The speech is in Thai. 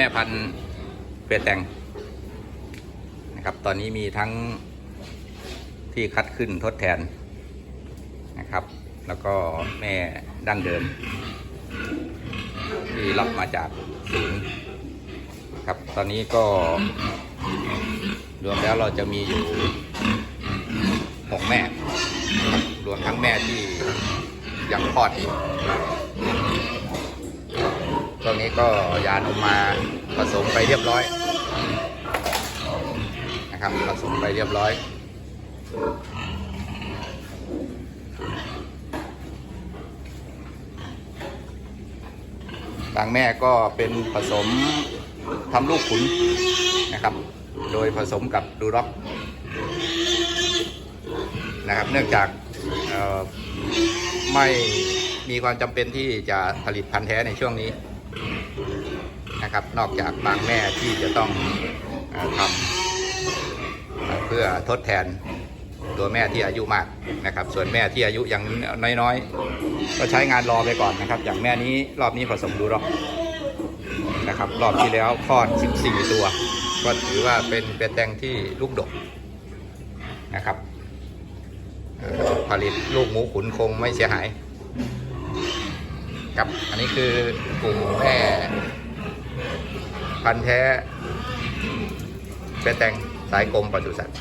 แม่พันธุ์เปรตแตงนะครับ ตอนนี้มีทั้งที่คัดขึ้นทดแทนนะครับ แล้วก็แม่ดั้งเดิม ที่รับมาจากศูนย์ครับ ตอนนี้ก็รวมแล้วเราจะมีอยู่หกแม่ครับรวมทั้งแม่ที่ยังคลอดอยู่ ตรงนี้ก็ยานมมาผสมไปเรียบร้อยนะครับผสมไปเรียบร้อยบางแม่ก็เป็นผสมทำลูกขุนนะครับ โดยผสมกับดูร็อกนะครับ เนื่องจากไม่มีความจำเป็นที่จะผลิตพันธุ์แท้ในช่วงนี้ นะครับ นอกจากบางแม่ที่จะต้องอทำเอ่อเพื่อทดแทนตัวแม่ที่อายุมากนะครับ ส่วนแม่ที่อายุยังน้อยๆ ก็ใช้งานรอไปก่อนนะครับ อย่างแม่นี้รอบนี้ผสมดูรอกนะครับ รอบที่แล้วคลอด 14 ตัว ก็ถือว่าเป็นเป็นแตงที่ลูกดกนะครับผลิตลูกหมูขุนคงไม่เสียหายครับอันนี้คือกลุ่มแม่ พันธุ์แท้เป็นแตงสายกรมปศุสัตว์